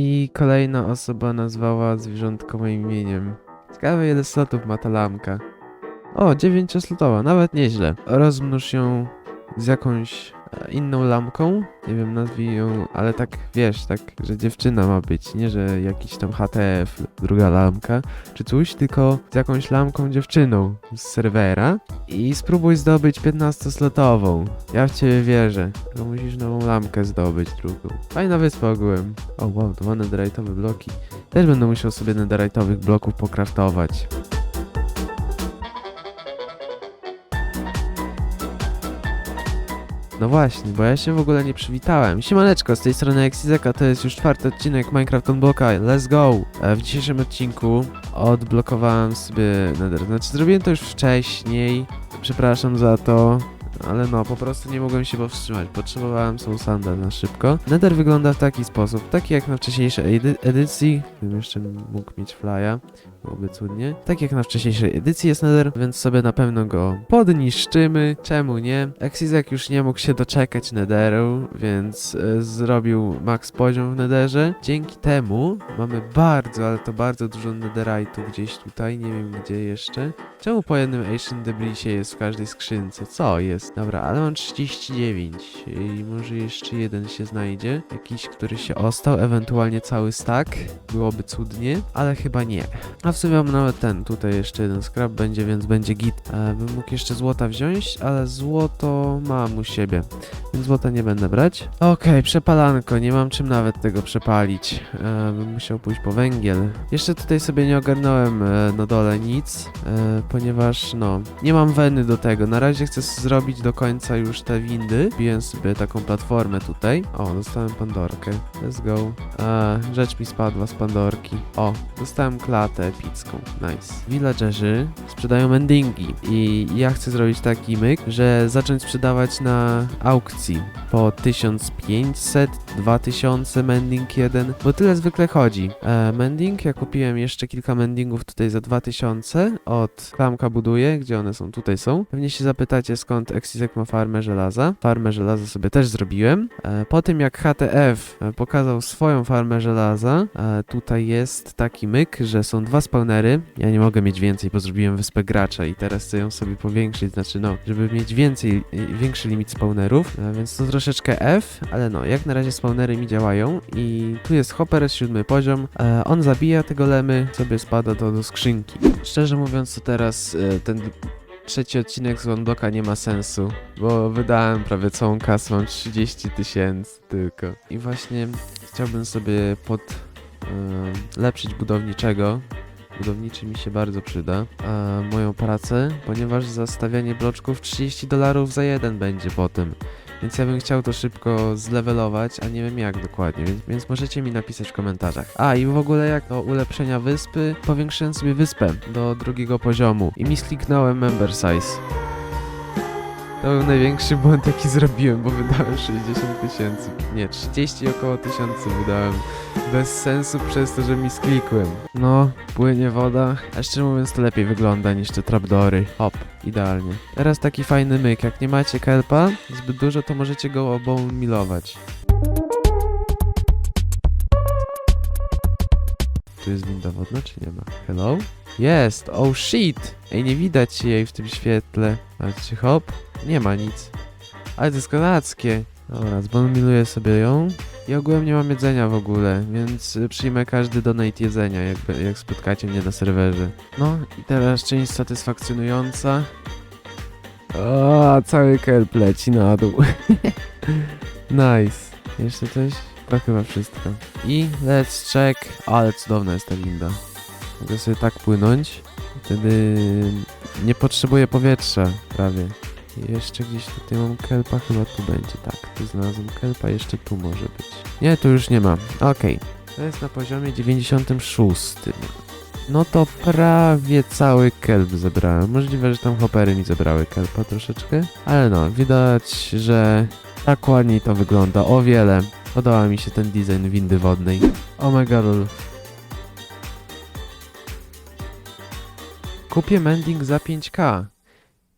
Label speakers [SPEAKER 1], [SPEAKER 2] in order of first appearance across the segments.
[SPEAKER 1] I kolejna osoba nazwała zwierzątko moim imieniem. Ciekawe ile slotów ma ta lampka. O, 9-slotowa, nawet nieźle. Rozmnóż ją z jakąś e, inną lampką. Nie wiem, nazwij ją, ale tak wiesz, tak, że dziewczyna ma być. Nie, że jakiś tam HTF, druga lampka, czy coś, tylko z jakąś lampką dziewczyną z serwera. I spróbuj zdobyć 15-slotową. Ja w ciebie wierzę. Tylko musisz nową lampkę zdobyć, drugą. Fajna wyspa ogółem. O wow, ma netherite'owe bloki. Też będę musiał sobie netherite'owych bloków pokraftować. No właśnie, bo ja się w ogóle nie przywitałem. Siemaneczko, z tej strony Exizeka, to jest już czwarty odcinek Minecraft on Bloka, let's go! E, W dzisiejszym odcinku odblokowałem sobie Nether, znaczy zrobiłem to już wcześniej, przepraszam za to, ale no, po prostu nie mogłem się powstrzymać, potrzebowałem soul na szybko. Nether wygląda w taki sposób, taki jak na wcześniejszej edy edycji, gdybym jeszcze mógł mieć flya, byłoby cudnie. Tak jak na wcześniejszej edycji jest Nether, więc sobie na pewno go podniszczymy. Czemu nie? Exizek już nie mógł się doczekać Netheru, więc e, zrobił max poziom w Netherze. Dzięki temu mamy bardzo, ale to bardzo dużo Netherite'u gdzieś tutaj, nie wiem gdzie jeszcze. Czemu po jednym Ancient Debrisie jest w każdej skrzynce? Co jest? Dobra, ale mam 39 i może jeszcze jeden się znajdzie. Jakiś, który się ostał, ewentualnie cały stack. Byłoby cudnie, ale chyba nie. A w sumie mam nawet ten, tutaj jeszcze jeden scrap będzie, więc będzie git. E, bym mógł jeszcze złota wziąć, ale złoto mam u siebie, więc złota nie będę brać. Okej, przepalanko, nie mam czym nawet tego przepalić. E, bym musiał pójść po węgiel. Jeszcze tutaj sobie nie ogarnąłem e, na dole nic, e, ponieważ no, nie mam weny do tego. Na razie chcę zrobić do końca już te windy. Biję sobie taką platformę tutaj. O, dostałem pandorkę. Let's go. E, rzecz mi spadła z pandorki. O, dostałem klatę epicką. Nice. Villagerzy sprzedają mendingi i ja chcę zrobić taki myk, że zacząć sprzedawać na aukcji po 1500, 2000 mending jeden, bo tyle zwykle chodzi. E, mending, ja kupiłem jeszcze kilka mendingów tutaj za 2000 od Klamka Buduje, gdzie one są, tutaj są. Pewnie się zapytacie skąd Exizek ma farmę żelaza. Farmę żelaza sobie też zrobiłem. E, po tym jak HTF e, pokazał swoją farmę żelaza, e, tutaj jest taki myk, że są dwa spawnery. Ja nie mogę mieć więcej, bo zrobiłem wyspę gracza i teraz chcę ją sobie powiększyć, znaczy no, żeby mieć więcej, e, większy limit spawnerów, więc to troszeczkę F, ale no, jak na razie spawnery mi działają i tu jest hopper, siódmy poziom, on zabija te golemy, sobie spada to do skrzynki. Szczerze mówiąc, to teraz e, ten trzeci odcinek z One nie ma sensu, bo wydałem prawie całą kasę, mam 30 tysięcy tylko. I właśnie chciałbym sobie pod e, lepszyć budowniczego. Budowniczy mi się bardzo przyda. E, moją pracę, ponieważ za stawianie bloczków 30 dolarów za jeden będzie potem. Więc ja bym chciał to szybko zlevelować, a nie wiem jak dokładnie, więc, więc możecie mi napisać w komentarzach. A i w ogóle jak do ulepszenia wyspy, powiększyłem sobie wyspę do drugiego poziomu i mi skliknąłem member size. To był największy błąd jaki zrobiłem, bo wydałem 60 tysięcy. Nie, 30 około tysięcy wydałem. Bez sensu przez to, że mi sklikłem. No, płynie woda. A szczerze mówiąc to lepiej wygląda niż te trapdory. Hop, idealnie. Teraz taki fajny myk. Jak nie macie kelpa zbyt dużo, to możecie go obą milować. Tu jest winda wodna, czy nie ma? Hello? Jest! Oh shit! Ej, nie widać jej w tym świetle. Patrzcie, hop. Nie ma nic. Ale to jest kanadzkie. Dobra, zbonumiluję sobie ją. I ogółem nie mam jedzenia w ogóle, więc y, przyjmę każdy donate jedzenia, jak, jak spotkacie mnie na serwerze. No i teraz część satysfakcjonująca. O, cały kelp leci na dół. nice. Jeszcze coś? To chyba wszystko. I let's check. Ale cudowna jest ta winda. Mogę sobie tak płynąć. Wtedy nie potrzebuję powietrza prawie. Jeszcze gdzieś tutaj mam kelpa, chyba tu będzie, tak. Tu znalazłem kelpa, jeszcze tu może być. Nie, tu już nie ma. Okej. To jest na poziomie 96. No to prawie cały kelp zebrałem. Możliwe, że tam hopery mi zebrały kelpa troszeczkę. Ale no, widać, że tak ładniej to wygląda. O wiele. Podoba mi się ten design windy wodnej. Omega lol. Kupię mending za 5k.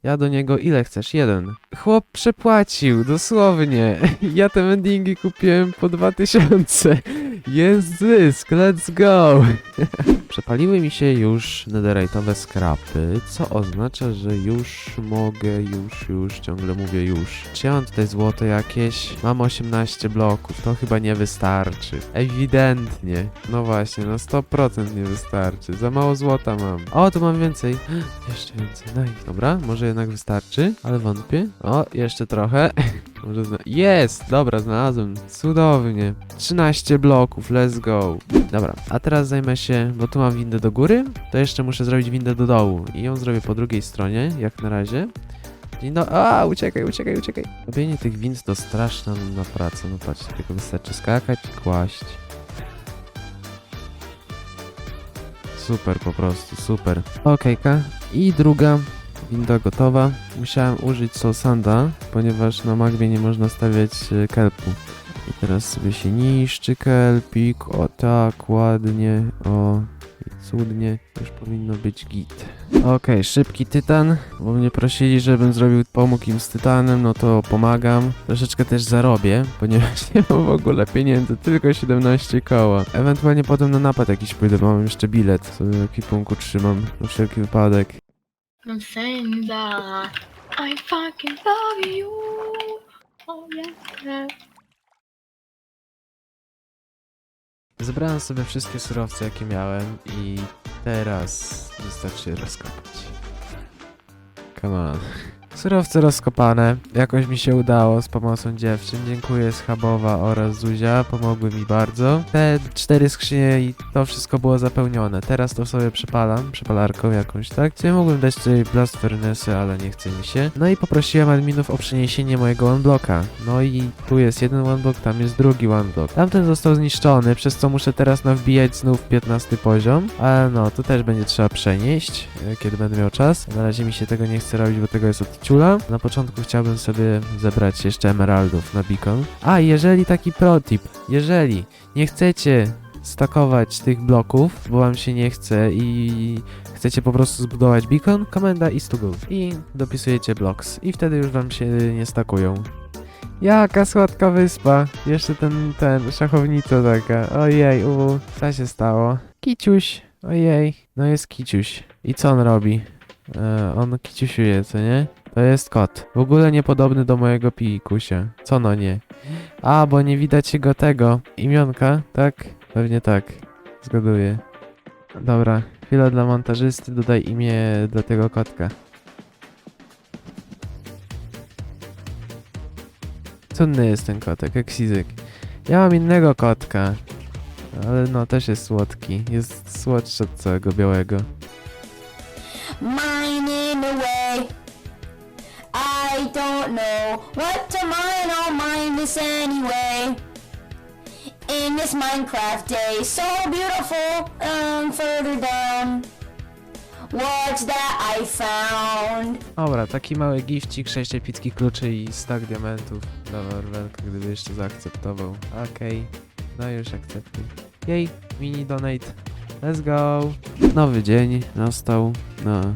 [SPEAKER 1] Ja do niego ile chcesz? Jeden. Chłop przepłacił, dosłownie. Ja te mendingi kupiłem po 2000 Jest zysk, let's go! Przepaliły mi się już netherite'owe skrapy, co oznacza, że już mogę, już, już, ciągle mówię już. Czy ja mam tutaj złoto jakieś? Mam 18 bloków, to chyba nie wystarczy. Ewidentnie. No właśnie, no 100% nie wystarczy. Za mało złota mam. O, tu mam więcej. Jeszcze więcej, nice. Dobra, może jednak wystarczy, ale wątpię. O, jeszcze trochę. Może zna... Jest! Dobra, znalazłem. Cudownie. 13 bloków, let's go. Dobra, a teraz zajmę się, bo tu mam windę do góry, to jeszcze muszę zrobić windę do dołu. I ją zrobię po drugiej stronie, jak na razie. Dzień do... A, uciekaj, uciekaj, uciekaj. Robienie tych wind to straszna na pracę. No patrz, tylko wystarczy skakać i kłaść. Super po prostu, super. Okejka. I druga winda gotowa. Musiałem użyć Solsanda, ponieważ na Magwie nie można stawiać e, kelpu. I teraz sobie się niszczy kelpik, o tak, ładnie, o cudnie, już powinno być git. Okej, szybki tytan, bo mnie prosili, żebym zrobił, pomógł im z tytanem, no to pomagam. Troszeczkę też zarobię, ponieważ nie mam w ogóle pieniędzy, tylko 17 koła. Ewentualnie potem na napad jakiś pójdę, bo mam jeszcze bilet, sobie w ekwipunku trzymam, na wszelki wypadek.
[SPEAKER 2] I'm saying I fucking love you. Oh yeah.
[SPEAKER 1] Zebrałem sobie wszystkie surowce, jakie miałem i teraz wystarczy rozkopać. Come on. Surowce rozkopane. Jakoś mi się udało z pomocą dziewczyn. Dziękuję Schabowa oraz Zuzia. Pomogły mi bardzo. Te cztery skrzynie i to wszystko było zapełnione. Teraz to sobie przepalam, przepalarką jakąś, tak? Sobie mogłem dać tutaj Blast Furnace, ale nie chce mi się. No i poprosiłem adminów o przeniesienie mojego one-blocka. No i tu jest jeden one-block, tam jest drugi one-block. Tamten został zniszczony, przez co muszę teraz nawbijać znów 15 poziom. Ale no, to też będzie trzeba przenieść, e, kiedy będę miał czas. Na razie mi się tego nie chce robić, bo tego jest od ciula. Na początku chciałbym sobie zebrać jeszcze emeraldów na beacon. A, jeżeli taki protip, jeżeli nie chcecie stakować tych bloków, bo wam się nie chce i chcecie po prostu zbudować beacon, komenda is to. I dopisujecie blocks i wtedy już wam się nie stakują. Jaka słodka wyspa. Jeszcze ten, ten, szachownica taka. Ojej, u, co się stało? Kiciuś. Ojej. No jest kiciuś. I co on robi? E, on kiciusiuje, co nie? To jest kot. W ogóle niepodobny do mojego pikusia. Co no nie? A, bo nie widać jego tego imionka, tak? Pewnie tak. Zgaduję. Dobra, chwila dla montażysty, dodaj imię dla tego kotka. Cudny jest ten kotek, jak Sizyk. Ja mam innego kotka. Ale no, też jest słodki. Jest słodszy od całego białego.
[SPEAKER 3] mining away. I what to mine, I'll mine this anyway. In this Minecraft day, so beautiful, um, further down. What's that I found?
[SPEAKER 1] Dobra, taki mały gifcik, 6 epickich kluczy i stack diamentów dla Warwelka, gdyby jeszcze zaakceptował. Okej, no już akceptuj. Jej, mini donate. Let's go! Nowy dzień nastał na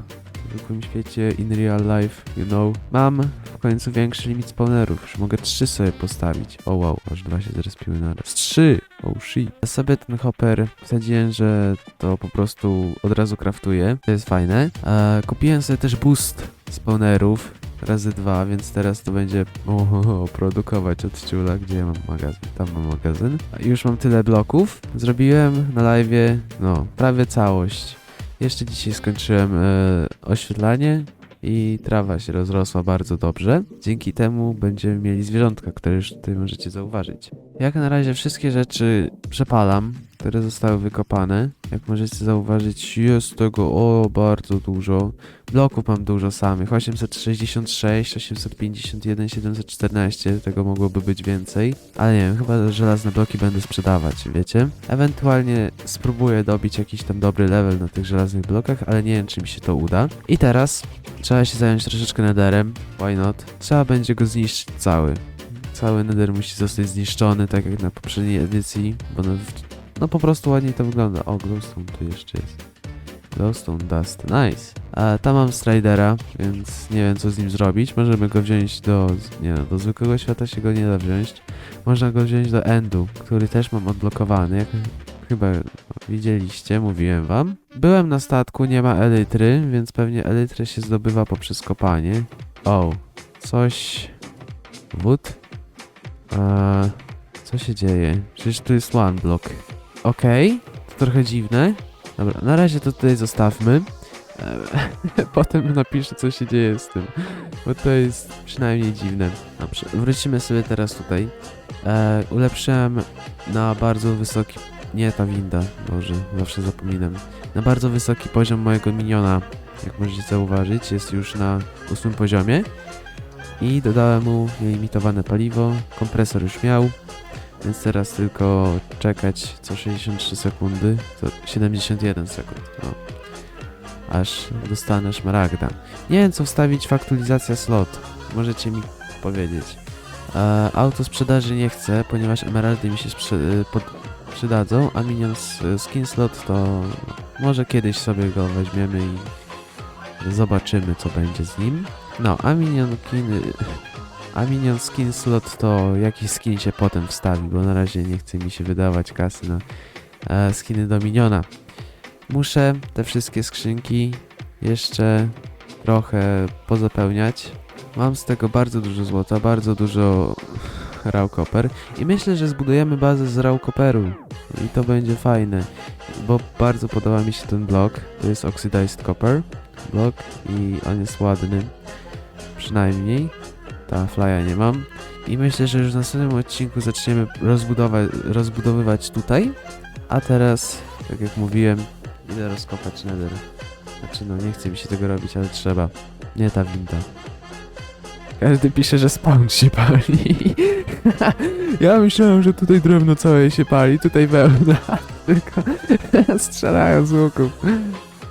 [SPEAKER 1] zwykłym świecie, in real life, you know. Mam w końcu większy limit spawnerów, już mogę trzy sobie postawić. O wow, aż dwa się zrespiły naraz. Trzy! Oh shit. Ja sobie ten hopper wsadziłem, że to po prostu od razu kraftuję. To jest fajne. E, kupiłem sobie też boost spawnerów razy dwa, więc teraz to będzie o, produkować od ciula, gdzie ja mam magazyn. Tam mam magazyn. Już mam tyle bloków. Zrobiłem na live, no, prawie całość. Jeszcze dzisiaj skończyłem e, oświetlanie i trawa się rozrosła bardzo dobrze. Dzięki temu będziemy mieli zwierzątka, które już tutaj możecie zauważyć. Jak na razie wszystkie rzeczy przepalam, które zostały wykopane. Jak możecie zauważyć, jest tego o bardzo dużo. Bloków mam dużo samych, 866, 851, 714, tego mogłoby być więcej. Ale nie wiem, chyba żelazne bloki będę sprzedawać, wiecie? Ewentualnie spróbuję dobić jakiś tam dobry level na tych żelaznych blokach, ale nie wiem, czy mi się to uda. I teraz trzeba się zająć troszeczkę netherem, why not? Trzeba będzie go zniszczyć cały. Cały nether musi zostać zniszczony, tak jak na poprzedniej edycji, bo no, no po prostu ładniej to wygląda. O, glowstone tu jeszcze jest. Glowstone Dust, nice. A tam mam Stridera, więc nie wiem co z nim zrobić. Możemy go wziąć do, nie do zwykłego świata się go nie da wziąć. Można go wziąć do Endu, który też mam odblokowany, jak chyba widzieliście, mówiłem wam. Byłem na statku, nie ma elitry, więc pewnie elytrę się zdobywa poprzez kopanie. O, coś... Wód? Eee, co się dzieje? Przecież tu jest one block. Okej, to trochę dziwne. Dobra, na razie to tutaj zostawmy. Eee, Potem napiszę, co się dzieje z tym, bo to jest przynajmniej dziwne. Dobrze, wrócimy sobie teraz tutaj. Eee, ulepszyłem na bardzo wysoki... Nie, ta winda, Boże, zawsze zapominam. Na bardzo wysoki poziom mojego miniona, jak możecie zauważyć, jest już na ósmym poziomie. I dodałem mu nielimitowane paliwo, kompresor już miał, więc teraz tylko czekać co 63 sekundy, to 71 sekund, no. Aż dostanę szmaragda. Nie wiem co wstawić w aktualizacja slot, możecie mi powiedzieć. E, auto sprzedaży nie chcę, ponieważ emeraldy mi się pod- przydadzą, a minions y, skin slot to może kiedyś sobie go weźmiemy i zobaczymy co będzie z nim. No, a minion kin... A minion skin slot to jaki skin się potem wstawi, bo na razie nie chce mi się wydawać kasy na e, skiny do miniona. Muszę te wszystkie skrzynki jeszcze trochę pozapełniać. Mam z tego bardzo dużo złota, bardzo dużo raw copper i myślę, że zbudujemy bazę z raw copperu i to będzie fajne, bo bardzo podoba mi się ten blok. To jest oxidized copper blok i on jest ładny przynajmniej. Ta flya nie mam. I myślę, że już w następnym odcinku zaczniemy rozbudowywać tutaj. A teraz, tak jak mówiłem, idę rozkopać nether. Znaczy no, nie chce mi się tego robić, ale trzeba. Nie ta winda. Każdy pisze, że spawn się pali. ja myślałem, że tutaj drewno całe się pali, tutaj wełna. Tylko strzelają z łuków.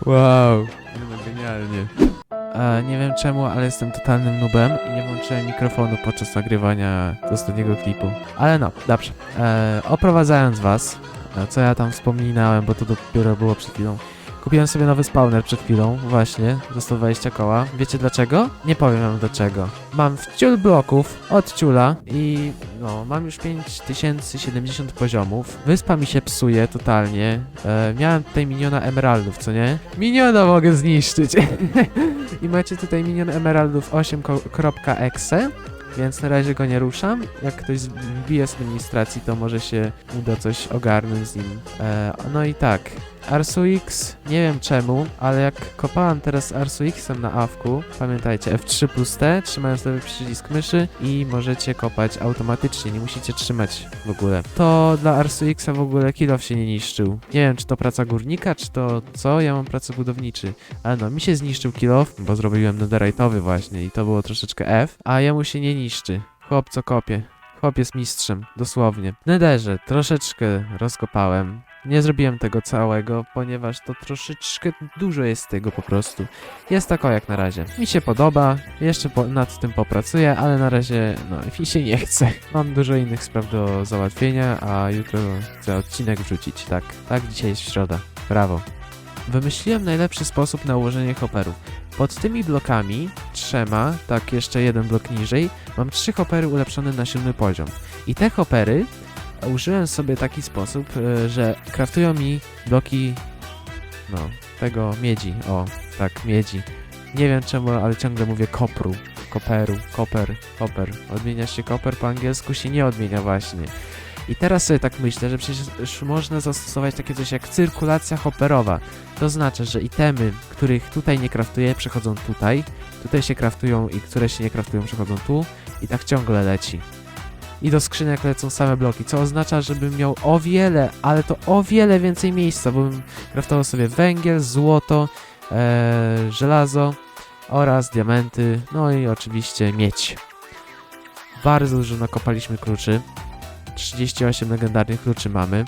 [SPEAKER 1] Wow. No, genialnie. E, nie wiem czemu, ale jestem totalnym nubem i nie włączyłem mikrofonu podczas nagrywania ostatniego klipu. Ale no, dobrze. E, oprowadzając was, e, co ja tam wspominałem, bo to dopiero było przed chwilą. Kupiłem sobie nowy spawner przed chwilą, właśnie, za 120 koła. Wiecie dlaczego? Nie powiem wam dlaczego. Mam wciul bloków od ciula i no, mam już 5070 poziomów. Wyspa mi się psuje totalnie. E, miałem tutaj miniona emeraldów, co nie? Miniona mogę zniszczyć. I macie tutaj minion emeraldów 8.exe. Więc na razie go nie ruszam. Jak ktoś wbije z administracji, to może się uda coś ogarnąć z nim. E, no i tak. Arsuix, nie wiem czemu, ale jak kopałem teraz Arsuixem na awku, pamiętajcie F3 plus T, trzymając lewy przycisk myszy i możecie kopać automatycznie, nie musicie trzymać w ogóle. To dla Arsuixa w ogóle kilof się nie niszczył. Nie wiem, czy to praca górnika, czy to co, ja mam pracę budowniczy. Ale no, mi się zniszczył kilof, bo zrobiłem netherite'owy właśnie i to było troszeczkę F, a jemu się nie niszczy. Chłop co kopie. Chłop jest mistrzem, dosłownie. W Netherze troszeczkę rozkopałem. Nie zrobiłem tego całego, ponieważ to troszeczkę dużo jest tego po prostu. Jest tak o jak na razie. Mi się podoba, jeszcze po, nad tym popracuję, ale na razie no mi się nie chce. Mam dużo innych spraw do załatwienia, a jutro chcę odcinek wrzucić. Tak, tak dzisiaj jest środa. Brawo. Wymyśliłem najlepszy sposób na ułożenie hopperów. Pod tymi blokami, trzema, tak jeszcze jeden blok niżej, mam trzy hopery ulepszone na siódmy poziom. I te hopery użyłem sobie taki sposób, e, że kraftują mi bloki, no, tego miedzi, o, tak, miedzi. Nie wiem czemu, ale ciągle mówię kopru, koperu, koper, koper. Odmienia się koper po angielsku, się nie odmienia właśnie. I teraz sobie tak myślę, że przecież można zastosować takie coś jak cyrkulacja hopperowa. To znaczy, że itemy, których tutaj nie kraftuję, przechodzą tutaj, tutaj się kraftują i które się nie kraftują, przechodzą tu i tak ciągle leci i do skrzynek lecą same bloki, co oznacza, żebym miał o wiele, ale to o wiele więcej miejsca, bo bym kraftował sobie węgiel, złoto, e, żelazo oraz diamenty, no i oczywiście miedź. Bardzo dużo nakopaliśmy kluczy. 38 legendarnych kluczy mamy.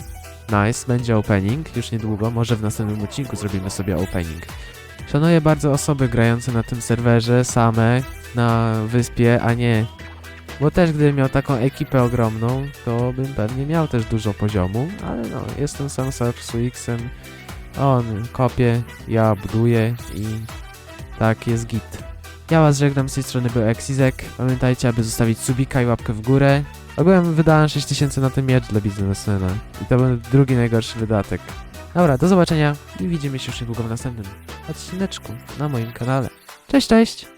[SPEAKER 1] Nice, będzie opening już niedługo, może w następnym odcinku zrobimy sobie opening. Szanuję bardzo osoby grające na tym serwerze same na wyspie, a nie bo też gdybym miał taką ekipę ogromną, to bym pewnie miał też dużo poziomu, ale no, jestem sam z Arsuixem On kopie, ja buduję i tak jest git. Ja was żegnam, z tej strony był Exizek. Pamiętajcie, aby zostawić subika i łapkę w górę. Ogółem wydałem 6000 na ten miecz dla biznesmena. I to był drugi najgorszy wydatek. Dobra, do zobaczenia i widzimy się już niedługo w następnym odcineczku na moim kanale. Cześć, cześć!